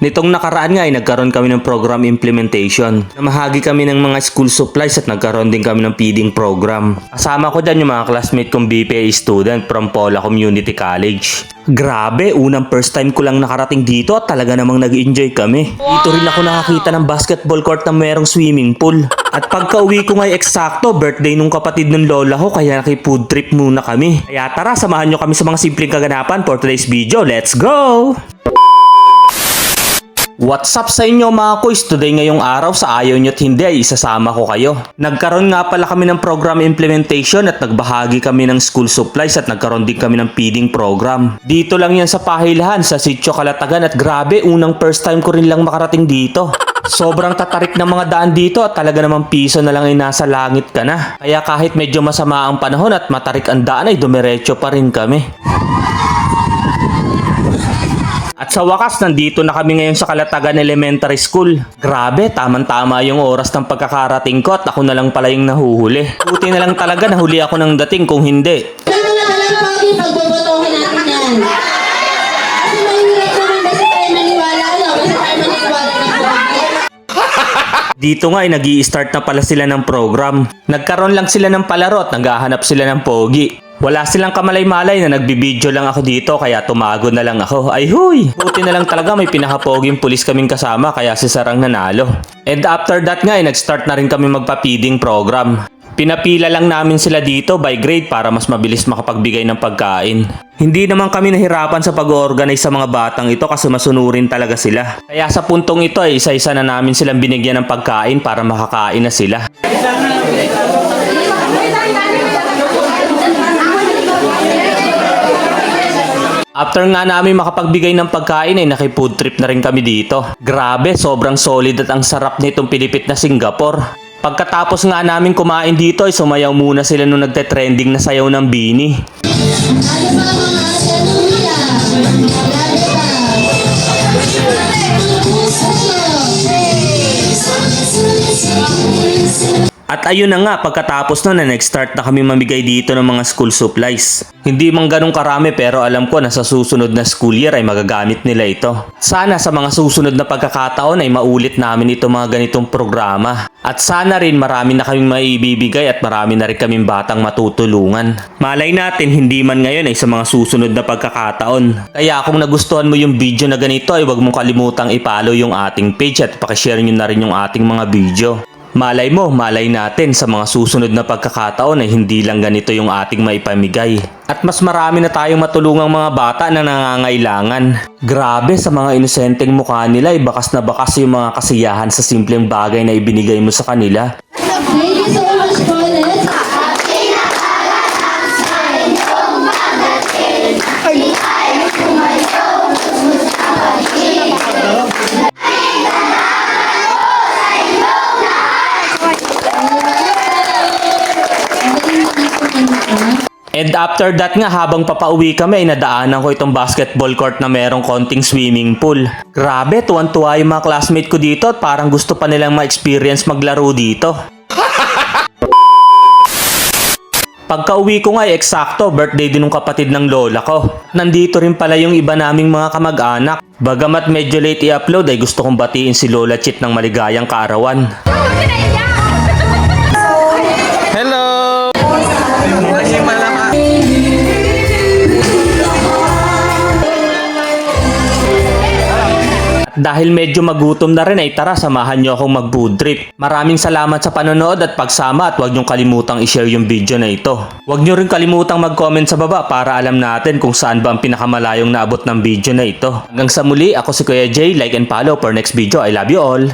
Nitong nakaraan nga ay nagkaroon kami ng program implementation. Namahagi kami ng mga school supplies at nagkaroon din kami ng feeding program. Kasama ko dyan yung mga classmate kong BPA student from Pola Community College. Grabe, unang first time ko lang nakarating dito at talaga namang nag-enjoy kami. Dito rin ako nakakita ng basketball court na mayroong swimming pool. At pagka uwi ko nga'y eksakto, birthday nung kapatid ng lola ko kaya naki-food trip muna kami. Kaya tara, samahan nyo kami sa mga simpleng kaganapan for today's video. Let's go! What's up sa inyo mga kuys? Today ngayong araw sa ayaw nyo't hindi ay isasama ko kayo. Nagkaroon nga pala kami ng program implementation at nagbahagi kami ng school supplies at nagkaroon din kami ng feeding program. Dito lang yan sa Pahilahan sa Sitio Kalatagan at grabe unang first time ko rin lang makarating dito. Sobrang tatarik ng mga daan dito at talaga namang piso na lang ay nasa langit ka na. Kaya kahit medyo masama ang panahon at matarik ang daan ay dumiretso pa rin kami. At sa wakas, nandito na kami ngayon sa Kalatagan Elementary School. Grabe, tamang-tama yung oras ng pagkakarating ko at ako na lang pala yung nahuhuli. Buti na lang talaga nahuli ako ng dating kung hindi. Kailangan na lang pogi pagbobotohin natin yan. Kasi mahirap naman kasi tayo maniwala, ano? Kasi tayo maniwala ng pogi. Dito nga ay nag start na pala sila ng program. Nagkaroon lang sila ng palaro at naghahanap sila ng pogi. Wala silang kamalay-malay na nagbibideo lang ako dito kaya tumago na lang ako. Ay huy! Buti na lang talaga may pinakapoging pulis kaming kasama kaya si Sarang nanalo. And after that nga ay nag-start na rin kami magpa-feeding program. Pinapila lang namin sila dito by grade para mas mabilis makapagbigay ng pagkain. Hindi naman kami nahirapan sa pag-organize sa mga batang ito kasi masunurin talaga sila. Kaya sa puntong ito ay isa-isa na namin silang binigyan ng pagkain para makakain na sila. After nga namin makapagbigay ng pagkain ay naki-food trip na rin kami dito. Grabe, sobrang solid at ang sarap nitong pilipit na Singapore. Pagkatapos nga namin kumain dito ay sumayaw muna sila nung nagte-trending na sayaw ng Bini. Ano ba mga hallelujah? At ayun na nga, pagkatapos nun na nag-start na kami mamigay dito ng mga school supplies. Hindi man ganun karami pero alam ko na sa susunod na school year ay magagamit nila ito. Sana sa mga susunod na pagkakataon ay maulit namin ito mga ganitong programa. At sana rin marami na kaming maibibigay at marami na rin kaming batang matutulungan. Malay natin hindi man ngayon ay sa mga susunod na pagkakataon. Kaya kung nagustuhan mo yung video na ganito ay huwag mong kalimutang ipalo yung ating page at pakishare nyo na rin yung ating mga video. Malay mo, malay natin sa mga susunod na pagkakataon ay hindi lang ganito yung ating maipamigay. At mas marami na tayong matulungang mga bata na nangangailangan. Grabe sa mga inosenteng mukha nila ay bakas na bakas yung mga kasiyahan sa simpleng bagay na ibinigay mo sa kanila. Thank you so And after that nga, habang papauwi kami, nadaanan ko itong basketball court na merong konting swimming pool. Grabe, tuwan-tuwa yung mga classmate ko dito at parang gusto pa nilang ma-experience maglaro dito. Pagka uwi ko nga eksakto, birthday din ng kapatid ng lola ko. Nandito rin pala yung iba naming mga kamag-anak. Bagamat medyo late i-upload ay gusto kong batiin si Lola Chit ng maligayang kaarawan. Hello! Dahil medyo magutom na rin ay tara samahan nyo akong mag food trip. Maraming salamat sa panonood at pagsama at huwag nyo kalimutang i-share yung video na ito. Huwag nyo rin kalimutang mag-comment sa baba para alam natin kung saan ba ang pinakamalayong naabot ng video na ito. Hanggang sa muli, ako si Kuya Jay, like and follow for next video. I love you all!